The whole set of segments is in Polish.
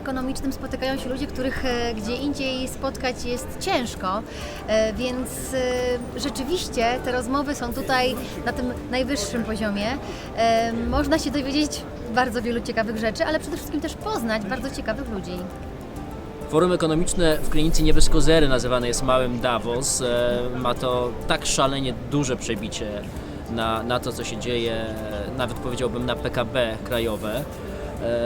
ekonomicznym spotykają się ludzie, których e, gdzie indziej spotkać jest ciężko, e, więc e, rzeczywiście te rozmowy są tutaj na tym najwyższym poziomie. Można się dowiedzieć bardzo wielu ciekawych rzeczy, ale przede wszystkim też poznać bardzo ciekawych ludzi. Forum Ekonomiczne w klinicy nie bez kozery nazywane jest Małym Davos. Ma to tak szalenie duże przebicie na, na to, co się dzieje, nawet powiedziałbym na PKB krajowe,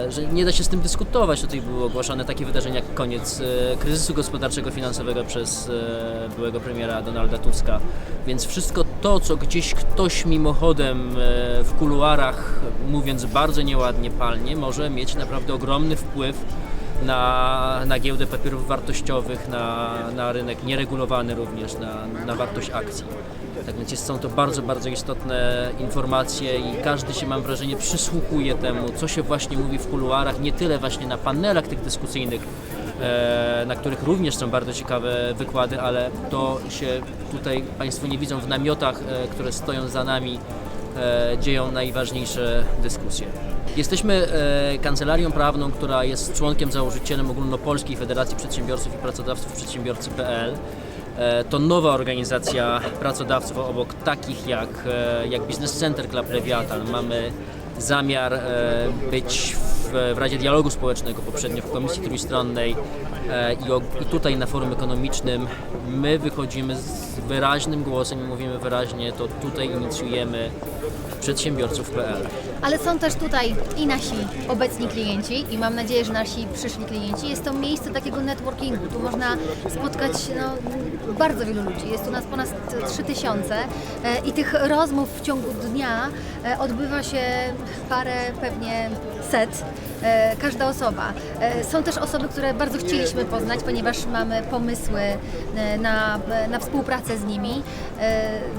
że nie da się z tym dyskutować. Tutaj były ogłaszane takie wydarzenia jak koniec e, kryzysu gospodarczego finansowego przez e, byłego premiera Donalda Tuska. Więc wszystko to, co gdzieś ktoś mimochodem e, w kuluarach, mówiąc bardzo nieładnie, palnie, może mieć naprawdę ogromny wpływ na, na giełdę papierów wartościowych, na, na rynek nieregulowany również, na, na wartość akcji. Tak więc jest, są to bardzo, bardzo istotne informacje i każdy się, mam wrażenie, przysłuchuje temu, co się właśnie mówi w kuluarach, nie tyle właśnie na panelach tych dyskusyjnych, e, na których również są bardzo ciekawe wykłady, ale to się tutaj Państwo nie widzą w namiotach, e, które stoją za nami, dzieją najważniejsze dyskusje. Jesteśmy e, kancelarią prawną, która jest członkiem założycielem Ogólnopolskiej Federacji Przedsiębiorców i Pracodawców Przedsiębiorcy.pl. E, to nowa organizacja pracodawców obok takich jak, e, jak Business Center Club Lewiatan. Mamy zamiar e, być w, w Radzie Dialogu Społecznego, poprzednio w Komisji Trójstronnej e, i tutaj na forum ekonomicznym my wychodzimy z wyraźnym głosem i mówimy wyraźnie, to tutaj inicjujemy przedsiębiorców.pl. Ale są też tutaj i nasi obecni klienci i mam nadzieję, że nasi przyszli klienci. Jest to miejsce takiego networkingu. Tu można spotkać no, bardzo wielu ludzi. Jest tu nas ponad 3000 e, i tych rozmów w ciągu dnia e, odbywa się parę, pewnie set. e, Każda osoba. Są też osoby, które bardzo chcieliśmy poznać, ponieważ mamy pomysły na, na współpracę z nimi,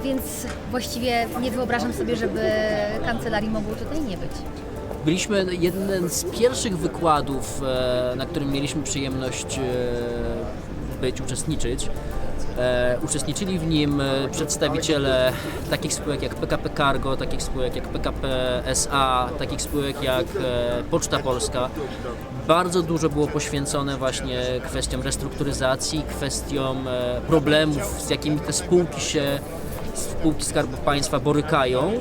więc właściwie nie wyobrażam sobie, żeby kancelarii mogło tutaj nie być. Byliśmy jeden z pierwszych wykładów, e, na którym mieliśmy przyjemność e, być, uczestniczyć. E, Uczestniczyli w nim przedstawiciele takich spółek jak PKP Cargo, takich spółek jak PKP SA, takich spółek jak Poczta Polska. Bardzo dużo było poświęcone właśnie kwestiom restrukturyzacji, kwestiom problemów, z jakimi te spółki się spółki Skarbu Państwa borykają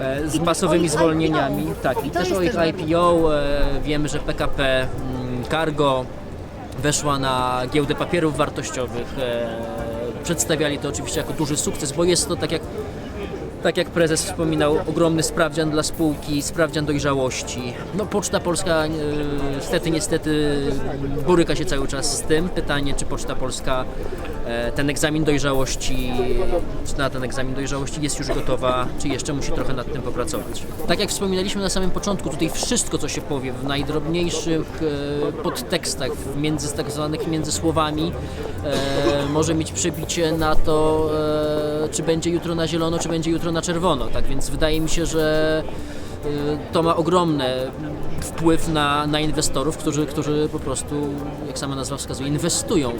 e, z masowymi zwolnieniami. Tak, i też o ich IPO. E, wiemy, że PKP mm, Cargo weszła na giełdę papierów wartościowych. E, przedstawiali to oczywiście jako duży sukces, bo jest to tak jak tak jak prezes wspominał, ogromny sprawdzian dla spółki, sprawdzian dojrzałości. No, Poczta Polska e, niestety, niestety boryka się cały czas z tym. Pytanie, czy Poczta Polska e, ten egzamin dojrzałości, czy na ten egzamin dojrzałości jest już gotowa, czy jeszcze musi trochę nad tym popracować. Tak jak wspominaliśmy na samym początku, tutaj wszystko, co się powie w najdrobniejszych e, podtekstach, między tak zwanych między słowami, e, może mieć przebicie na to, e, czy będzie jutro na zielono, czy będzie jutro na czerwono. Tak więc wydaje mi się, że to ma ogromny wpływ na, na inwestorów, którzy, którzy po prostu, jak sama nazwa wskazuje, inwestują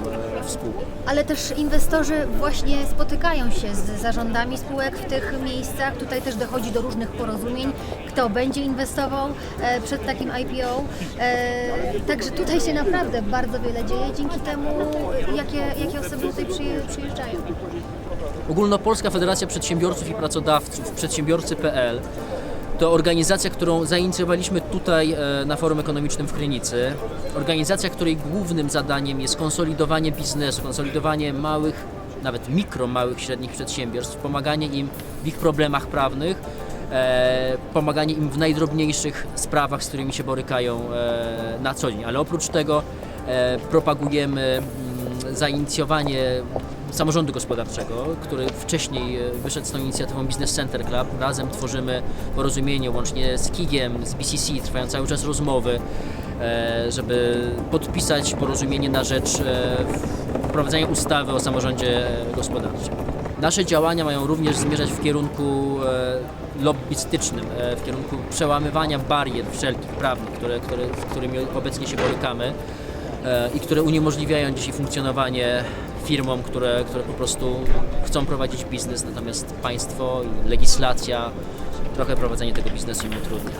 w spółkę. Ale też inwestorzy właśnie spotykają się z zarządami spółek w tych miejscach. Tutaj też dochodzi do różnych porozumień, kto będzie inwestował e, przed takim IPO. E, także tutaj się naprawdę bardzo wiele dzieje dzięki temu, jakie, jakie osoby tutaj przyje- przyjeżdżają. Ogólnopolska Federacja Przedsiębiorców i Pracodawców, przedsiębiorcy.pl to organizacja, którą zainicjowaliśmy tutaj e, na Forum Ekonomicznym w Krynicy. Organizacja, której głównym zadaniem jest konsolidowanie biznesu, konsolidowanie małych, nawet mikro, małych, średnich przedsiębiorstw, pomaganie im w ich problemach prawnych, e, pomaganie im w najdrobniejszych sprawach, z którymi się borykają e, na co dzień. Ale oprócz tego propagujemy mm, zainicjowanie samorządu gospodarczego, który wcześniej e, wyszedł z tą inicjatywą Business Center Club. Razem tworzymy porozumienie łącznie z KIG-iem, z BCC, trwają cały czas rozmowy, e, żeby podpisać porozumienie na rzecz e, wprowadzenia ustawy o samorządzie gospodarczym. Nasze działania mają również zmierzać w kierunku lobbystycznym, w kierunku przełamywania barier wszelkich prawnych, które, które, z którymi obecnie się borykamy i które uniemożliwiają dzisiaj funkcjonowanie firmom, które, które po prostu chcą prowadzić biznes, natomiast państwo legislacja trochę prowadzenie tego biznesu im utrudnia.